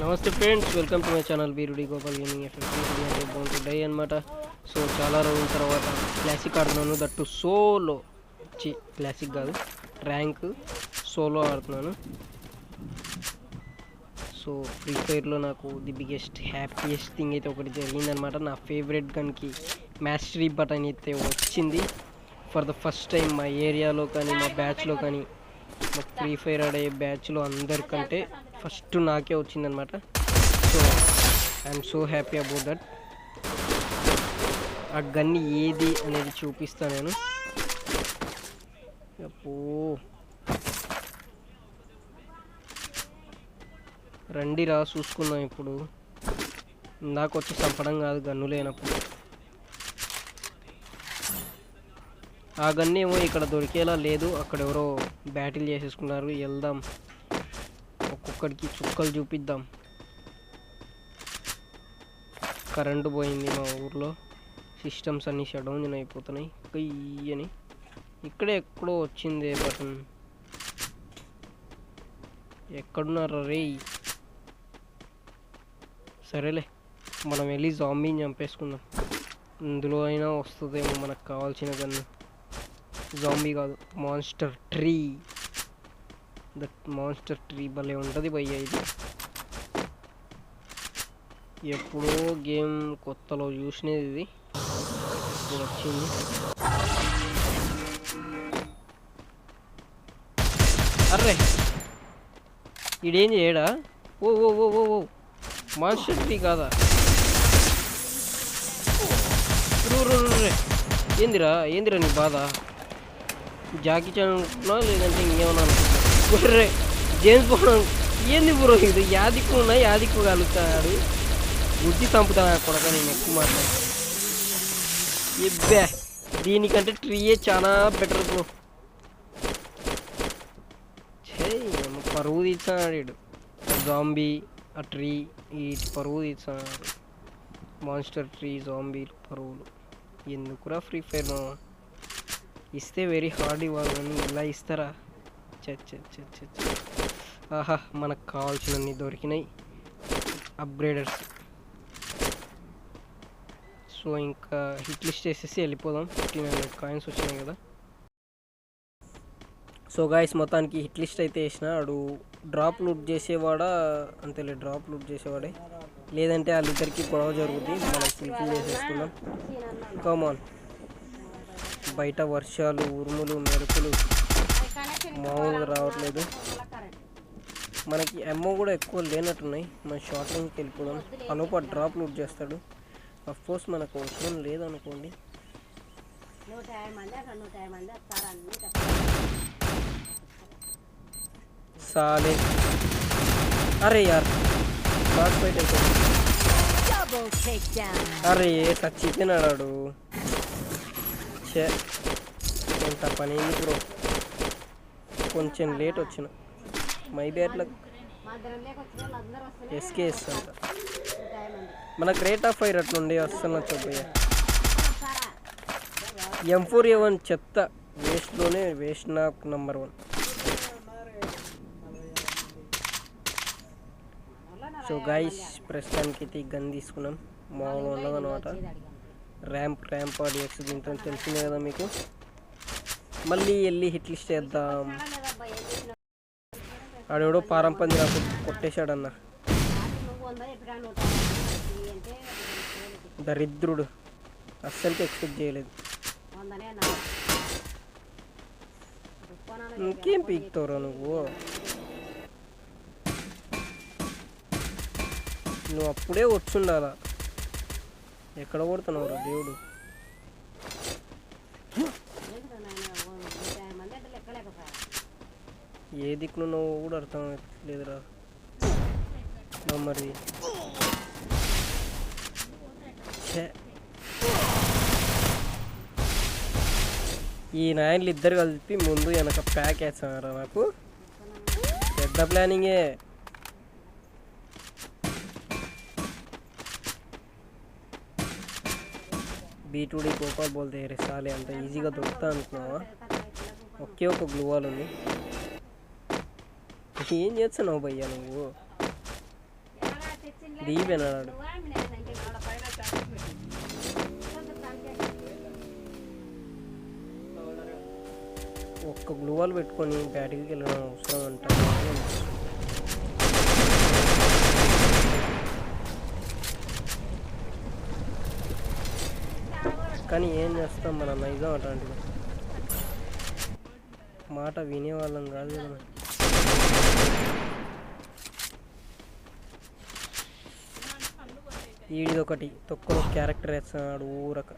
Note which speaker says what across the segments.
Speaker 1: నమస్తే friends welcome to my channel బీరుడి Gopal gaming ఎఫ్ఎస్ బౌండ్ డై అనమాట సో చాలా రోజుల తర్వాత క్లాసిక్ ఆడుతున్నాను. దట్టు సోలో చి క్లాసిక్ కాదు. ర్యాంక్ సోలో ఆడుతున్నాను. సో ఫ్రీ ఫైర్లో నాకు ది బిగ్గెస్ట్ హ్యాపీయెస్ట్ థింగ్ అయితే ఒకటి జరిగిందనమాట నా ఫేవరెట్ గన్కి మ్యాస్టరీ బటన్ అయితే వచ్చింది. ఫర్ ద ఫస్ట్ టైం మా ఏరియాలో కానీ మా బ్యాచ్లో కానీ మాకు ఫ్రీ ఫైర్ ఆడే బ్యాచ్లో అందరికంటే ఫస్ట్ నాకే వచ్చిందనమాట so I'm so happy about that ఆ గన్ని ఏది అనేది చూపిస్తా నేను. అప్పో రండి రా చూసుకుందాం ఇప్పుడు. ఇందాక వచ్చి చంపడం కాదు గన్ను లేనప్పుడు. ఆ గన్ ఏమో ఇక్కడ దొరికేలా లేదు. అక్కడ ఎవరో బ్యాటిల్ చేసేసుకున్నారు. వెళ్దాం. ఒక్కొక్కడికి చుక్కలు చూపిద్దాం. కరెంటు పోయింది మా ఊర్లో. సిస్టమ్స్ అన్నీ షడౌన్ అయిపోతున్నాయి. కయ్యని ఇక్కడే ఎక్కడో వచ్చింది బటన్. ఎక్కడున్నారు? రే సరేలే. మనం వెళ్ళి జాంబీని చంపేసుకుందాం. ఇందులో అయినా వస్తుందేమో మనకు కావాల్సిన గన్ను. జాంబీ కాదు. Monster tree that monster tree భలే ఉంటుంది భయ్య ఇది. ఎప్పుడో గేమ్ కొత్తలో చూసినది ఇది. ఇప్పుడు వచ్చింది. అర్రే! ఇడేం చేయడా ఓ ఓ ఓ ఓ ఓ! మాన్స్టర్ ట్రీ కాదా? ఏందిరా? ఏందిరా నీ బాధ? జాకీ చాన్ అనుకుంటున్నా లేదంటే ఇంకేమన్నా అనుకుంటున్నా జేమ్స్ బాండ్ ఏంది బ్రో ఇది? యాదిక్కు ఉన్నా యాదిక్కు కలుగుతాడు బుద్ధి చంపుతాను కొడక నేను ఎక్కువ మాట్లాడు ఇబ్బే దీనికంటే ట్రీయే చాలా బెటర్ బ్రో. పరువు తీస్తున్నాడు జాంబీ ఆ ట్రీ ఈ పరువు తీస్తున్నాడు మాన్స్టర్ ట్రీ జాంబీ పరువులు. ఎందుకురా ఫ్రీ ఫైర్ ఇస్తే వెరీ హార్డ్ ఇవ్వాలని ఇలా ఇస్తారా? చ ఆహా మనకు కావాల్సినన్ని దొరికినాయి. అప్గ్రేడర్స్ సో ఇంకా హిట్ లిస్ట్ చేసేసి వెళ్ళిపోదాం. ఫిఫ్టీన్ హండ్రెడ్ కాయిన్స్ వచ్చినాయి కదా. సో గాయస్ మొత్తానికి హిట్ లిస్ట్ అయితే వేసిన. వాడు డ్రాప్ లూట్ చేసేవాడా? అంతేలే డ్రాప్ లూట్ చేసేవాడే. లేదంటే వాళ్ళిద్దరికి గొడవ జరుగుద్ది. మనం ఫుల్ఫిల్ చేసేసుకున్నాం కమాన్ బయట వర్షాలు ఉరుములు మెరుపులు మామూలుగా రావట్లేదు. మనకి ఎమ్మో కూడా ఎక్కువ లేనట్టున్నాయి. మన షార్ట్ రేంజ్కి వెళ్ళిపోదాం. అలోప డ్రాప్ లూట్ చేస్తాడు. అఫ్ కోర్స్ మనకు అవసరం లేదనుకోండి. సాలే. అరే యార్. షార్ట్ ఫైట్ అయిపోయింది.
Speaker 2: Takedown.
Speaker 1: అరే చచ్చిపోయినాడు చే ఎంత పని అయింది బ్రో. కొంచెం లేట్ వచ్చిన. మై బ్యాట్ల
Speaker 2: మా ఇద్దరం లేక
Speaker 1: మనకు రేట్ ఆఫ్ ఫైర్ అట్లుండి వస్తున్నా చెప్పయ్య ఎం ఫోర్ ఏ వన్ చెత్త. వేస్ట్లోనే వేస్ట్ నాకు నంబర్ వన్ సో గైస్ ప్రస్తుతానికి అయితే ఈ గన్ తీసుకున్నాం. మామూలు
Speaker 2: ఉండదు అనమాట
Speaker 1: ర్యాంప్ ర్యాంప్ ఆడియక్స్ దీంతో తెలిసిందే కదా మీకు? మళ్ళీ వెళ్ళి హిట్ లిస్ట్ చేద్దాం ఆడెవడో పారం పంది కొట్టేశాడన్న. దరిద్రుడు. అస్సలకి ఎక్స్పెక్ట్ చేయలేదు. ఇంకేం పీక్తావురా నువ్వు? నువ్వు అప్పుడే వచ్చుండాలా? ఎక్కడ కొడుతున్నావురా దేవుడు? ఏ దిక్కును నువ్వు కూడా అర్థం లేదురా. మరి. ఈ నాయన్లు ఇద్దరు కలిపి ముందు వెనక ప్యాక్ వేస్తున్నారా నాకు? పెద్ద ప్లానింగే. బీటూడి గోపాల్ బోల్తే రే సాలే అంత ఈజీగా దొరుకుతా అనుకున్నావా? ఒకే ఒక గ్లూవాల్ ఉంది. ఏం చేస్తున్నావు భయ్యా నువ్వు? దిగిపోయినాడు ఒక్క గ్లూవాల్ పెట్టుకొని బ్యాటరీకి వెళ్ళడం అవసరం అంట కానీ ఏం చేస్తాం మన నైజం అట్లాంటిది? మాట వినేవాళ్ళం కాదు కదా ఈడిదొకటి తొక్కలో క్యారెక్టర్ వేస్తున్నాడు ఊరక.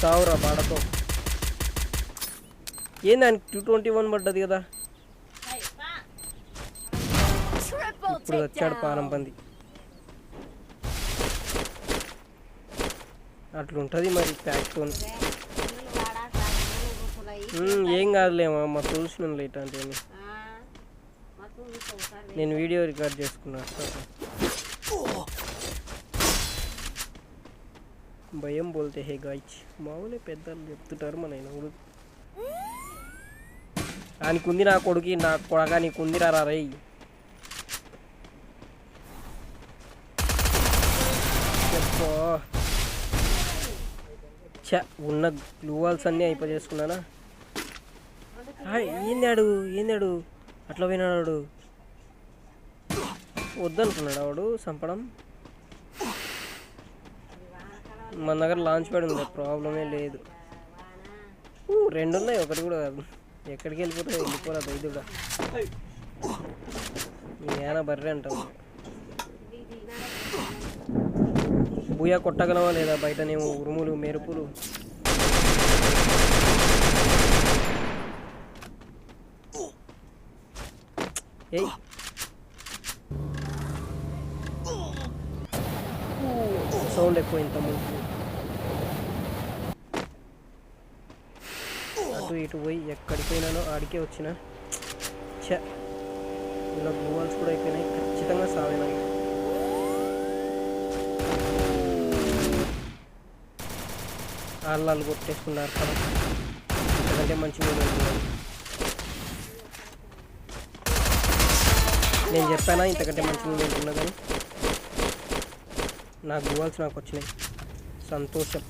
Speaker 1: సావురా బాడతో. ఏంది ఆయన టూ ట్వంటీ వన్ పడ్డది కదా? ఇప్పుడు వచ్చాడు పానం పంది. అట్లుంటుంది మరి ప్యాక్తో ఏం కాదులేమా మా చూసిన ఇట్లాంటివన్నీ.
Speaker 2: మొత్తం నీకు ఒకసారి
Speaker 1: నేను వీడియో రికార్డ్ చేసుకున్నా భయం బోల్తే హే గాయచ్ మామూలే పెద్దలు చెప్తుంటారు మన ఆయన కూడా. ఉంది నా కొడుకి నా కొడక నీకు ఉంది రా రై చ ఉన్న గ్లూవాల్స్ అన్నీ అయిపోయేసుకున్నానా ఏందాడు ఏందాడు అట్లా పోయినాడు వద్దనుకున్నాడు ఆవిడు చంపడం మన దగ్గర లాంచ్ ప్యాడ్ ఉంది ప్రాబ్లమే లేదు. రెండు ఉన్నాయి ఒకటి కూడా కాదు. ఎక్కడికి వెళ్ళిపోతే వెళ్ళిపోరాదు ఇది కూడా. ఏనా బర్రె అంటావు బుయ్య కొట్టగలవా లేదా? బయటనేమో ఉరుములు మెరుపులు. ఏయ్. సౌండ్ ఎక్కువ ఇంత ముందు. అటు ఇటు పోయి ఎక్కడికి పోయినానో ఆడికే వచ్చిన. ఇలా గోవాల్స్ కూడా అయిపోయినాయి. ఖచ్చితంగా సాగినాయి ఆళ్ళు కొట్టేసుకున్నారు కదా. ఎందుకంటే మంచి మూమెంట్ నేను చెప్పానా ఇంతకంటే మంచి మూమెంట్ ఉన్నదని నాకు గోల్స్ నాకు వచ్చినాయి. సంతోషం.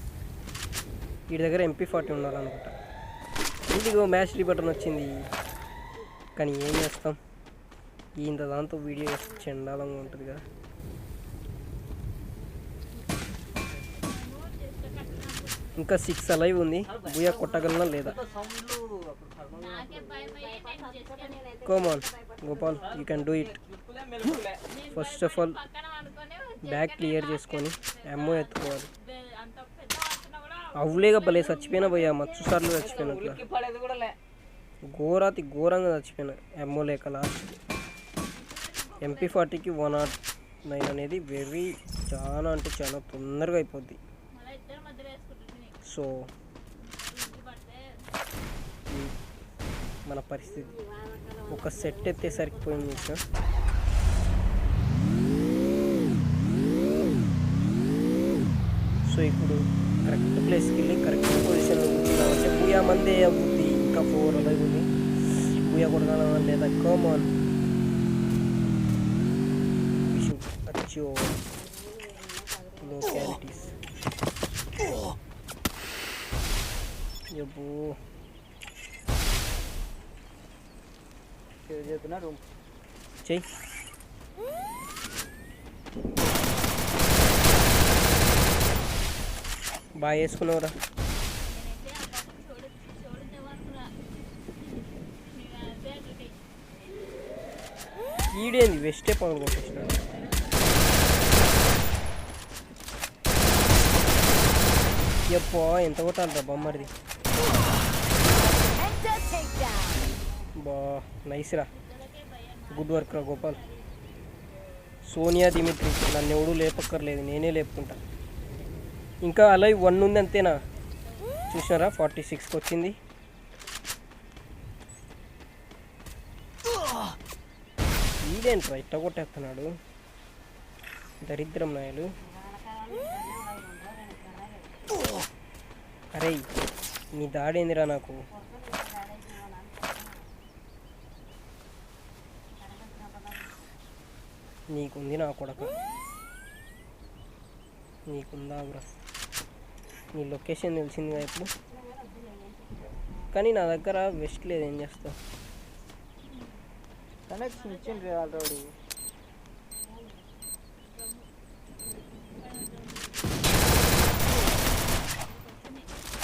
Speaker 1: వీడి దగ్గర ఎంపీ ఫార్టీ ఉన్నారనుకుంటా ఇదిగో మ్యాచ్ బటన్ వచ్చింది. కానీ ఏం చేస్తాం? ఇంత దాంతో వీడియో చెండాలంగా ఉంటుంది కదా. ఇంకా సిక్స్ అలైవ్ ఉంది. బుయ్య కొట్టగలనా లేదా? Come on Gopal you can do it first of all bag clear చేసుకొని ఎమ్మో ఎత్తుకోవాలి. అవులేగా భలే చచ్చిపోయినా పోయా మచ్చు సార్లు చచ్చిపోయినా ఘోరాతి ఘోరంగా చచ్చిపోయినా ఎమ్మో లేక లాస్ట్ ఎంపీ ఫార్టీకి వన్ నాట్ నైన్ అనేది వెరీ చాలా అంటే చాలా తొందరగా అయిపోద్ది. సో మన పరిస్థితి ఒక సెట్ అయితే సరిపోయింది సార్ సో ఇప్పుడు కరెక్ట్ ప్లేస్కి వెళ్ళి కరెక్ట్ పొజిషన్లో కూర్చున్నామంటే బుయా మంది అవుతుంది ఇంకా ఫోర్ అలాగే ఉంది. బుయా కొడగలమా లేదా? కామన్ అచ్చో. లోకాలిటీస్ ఎబ్బో
Speaker 3: రూమ్
Speaker 1: చెయ్యి బాగా వేసుకున్నావురా ఈడేంది వెస్టే పవన్ కొట్టేసినాడు ఎప్పో ఎంత కొట్టాలరా బొమ్మరిది బా నైస్ రా గుడ్ వర్క్ రా గోపాల్ సోనియా దిమిత్రి నన్ను ఎవడూ లేపక్కర్లేదు నేనే లేపుకుంటా ఇంకా అలా వన్ ఉంది అంతేనా చూసినారా ఫార్టీ సిక్స్కి వచ్చింది ఇదేంట్రా ఇట్ట కొట్టేస్తున్నాడు దరిద్రం నాయలు అరే నీ దాడేందిరా నాకు నీకుంది నా కొడక. నీకుందా బ్రో? నీ లొకేషన్ తెలిసిందిగా ఇప్పుడు? కానీ నా దగ్గర వెస్ట్ లేదు ఏం చేస్తావు?
Speaker 3: కనెక్షన్ ఇచ్చిండ్రు already.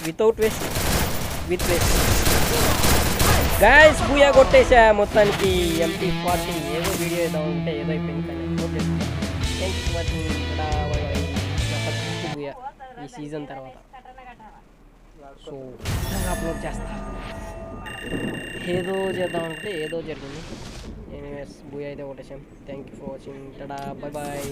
Speaker 1: Without waste with waste guys booyah కొట్టేసా మొత్తానికి ఎంపీ ఫార్టీ ఏదో వీడియో ఏదో ఉంటే ఏదో అయిపోయింది కానీ థ్యాంక్ యూ బూయా ఈ సీజన్ తర్వాత. సో అప్లోడ్ చేస్తా. ఏదో చేద్దాం అంటే ఏదో జరిగింది. ఎనీవేస్ బూయా అయితే కొట్టేసాం thank you for watching tada bye bye